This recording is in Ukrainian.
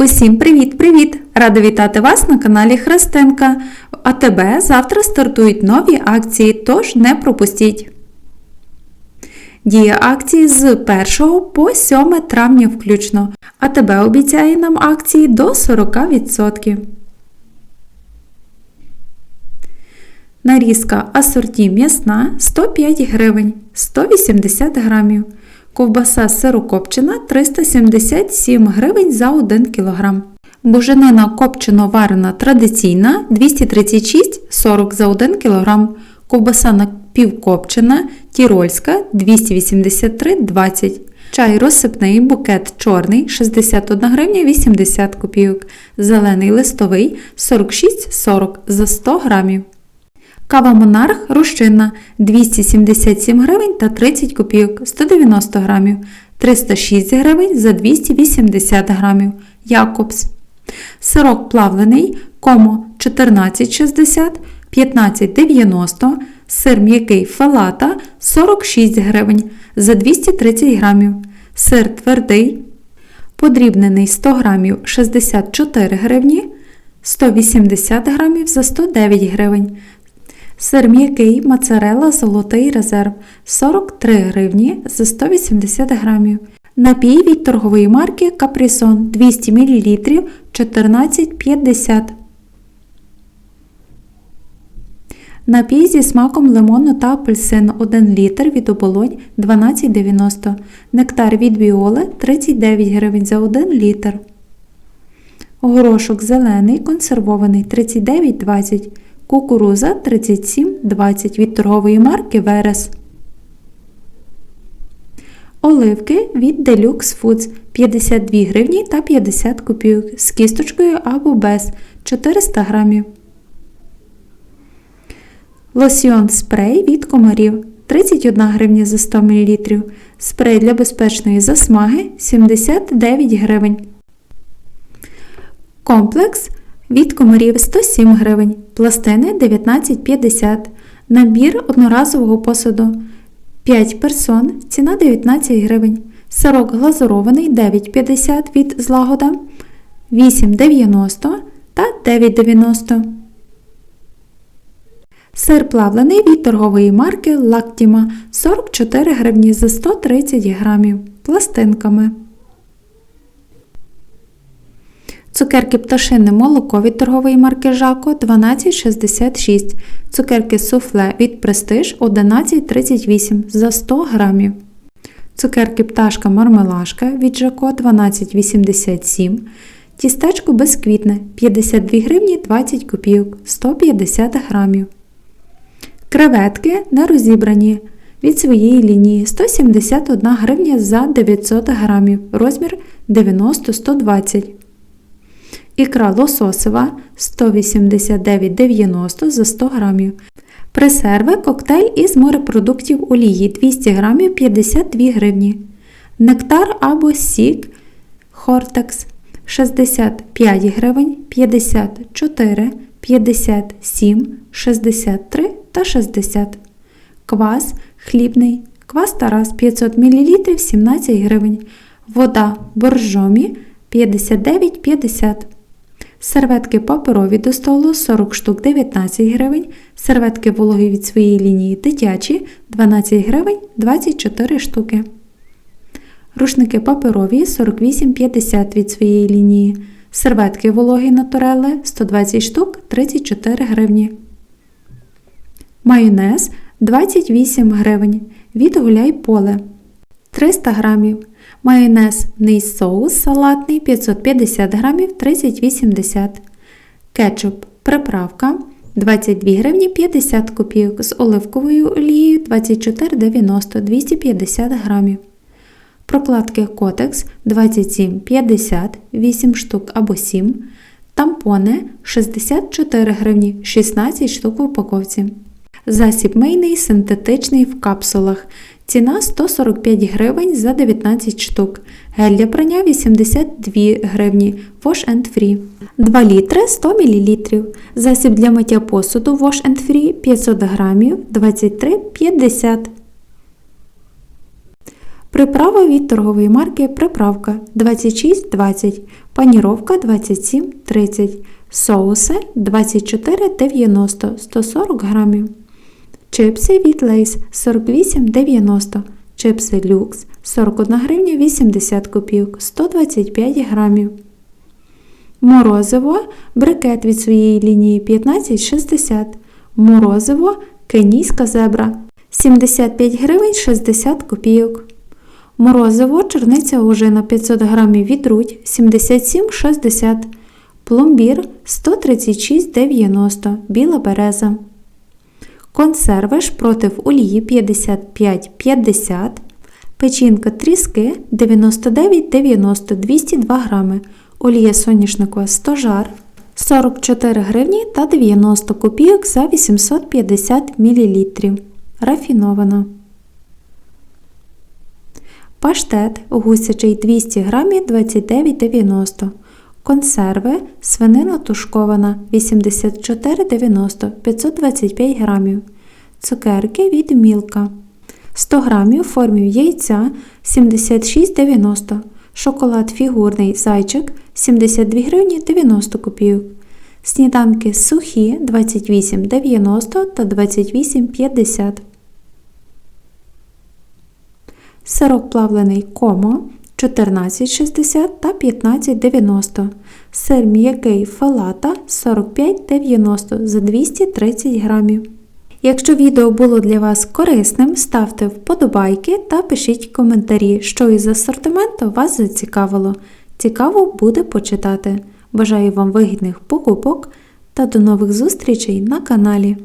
Усім привіт-привіт! Рада вітати вас на каналі Христинка. А тебе завтра стартують нові акції, тож не пропустіть. Дія акції з 1 по 7 травня включно. А тебе обіцяє нам акції до 40%. Нарізка асорті м'ясна 105 гривень 180 грамів. Ковбаса сирокопчена 377 гривень за 1 кг. Буженина копчено варена традиційна 236,40 за 1 кг. Ковбаса напівкопчена тірольська 283,20 Чай розсипний букет чорний 61 гривня 80 копійок. Зелений листовий 46,40 за 100 грамів. Кава Монарх розчинна 277 гривень та 30 копійок 190 грамів, 306 гривень за 280 грамів. Якобс. Сирок плавлений комо 14,60, 15,90, сир м'який фалата 46 гривень за 230 грамів, сир твердий подрібнений 100 грамів 64 гривні, 180 грамів за 109 гривень. Сир м'який моцарелла золотий резерв 43 гривні за 180 грамів. Напій від торгової марки Капрісон 200 мл 14,50. Напій зі смаком лимону та апельсину 1 літр від оболонь 12,90. Нектар від біоли 39 гривень за 1 літр. Горошок зелений консервований 39,20 Кукуруза 37,20 від торгової марки Верес. Оливки від Deluxe Foods 52 гривні та 50 копійок з кісточкою або без 400 грамів. Лосьйон спрей від комарів 31 гривня за 100 мл. Спрей для безпечної засмаги 79 гривень. Комплекс від комарів 107 гривень, пластини 19,50, набір одноразового посуду 5 персон, ціна 19 гривень, сирок глазурований 9,50 від злагода, 8,90 та 9,90. Сир плавлений від торгової марки Лактіма 44 гривні за 130 грамів пластинками. Цукерки пташине молоко від торгової марки Жако 12,66. Цукерки суфле від Престиж 11,38 за 100 грамів. Цукерки пташка мармелашка від Жако 12,87. Тістечко безквітне 52 гривні 20 копійок 150 грамів. Креветки нерозібрані від своєї лінії 171 гривня за 900 грамів. Розмір 90-120 Ікра лососева 189,90 за 100 грамів. Пресерви коктейль із морепродуктів олії 200 грамів 52 гривні. Нектар або сік Хортекс 65 гривень 54, 57, 63 та 60. Квас хлібний. Квас Тарас 500 мл 17 гривень. Вода боржомі 59,50 Серветки паперові до столу 40 штук 19 гривень. Серветки вологі від своєї лінії дитячі 12 гривень 24 штуки. Рушники паперові 48,50 від своєї лінії. Серветки вологі натурели 120 штук 34 гривні. Майонез 28 гривень. Від гуляй поле 300 грамів. Майонезний соус салатний 550 грамів 30,80 Кетчуп приправка 22 гривні 50 копійок з оливковою олією 24,90 250 грамів. Прокладки Котекс 27,50 8 штук або 7. Тампони 64 гривні 16 штук в упаковці. Засіб мийний синтетичний в капсулах. Ціна 145 гривень за 19 штук. Гель для прання 82 гривні. Wash and Free. 2 літри 100 мл. Засіб для миття посуду Wash and Free 500 грамів 23,50 Приправа від торгової марки Приправка 26,20, паніровка 27,30, соуси 24,90 140 грамів. Чипси від Лейс 48,90, чипси люкс 41 гривня 80 копійок 125 грамів. Морозиво брикет від своєї лінії 15,60. Морозиво кенійська зебра 75 гривень 60 копійок. Морозиво черниця ожина 500 грамів від Рудь 77,60. Пломбір 136,90. Біла береза. Консерви шпротив олії 55,50. Печінка тріски 99,90 202 грами. Олія соняшникова 100 жар 44 гривні та 90 копійок за 850 мл. Рафінована. Паштет гусячий 200 грамів 29,90. Консерви свинина тушкована 84,90 525 грамів. Цукерки від мілка 100 грамів формів яйця 76,90. Шоколад фігурний зайчик 72 гривні 90 копійок. Сніданки сухі 28,90 та 28,50. Сирок плавлений комо 14,60 та 15,90. Сир м'який фалата 45,90 за 230 грамів. Якщо відео було для вас корисним, ставте вподобайки та пишіть коментарі, що із асортименту вас зацікавило. Цікаво буде почитати. Бажаю вам вигідних покупок та до нових зустрічей на каналі.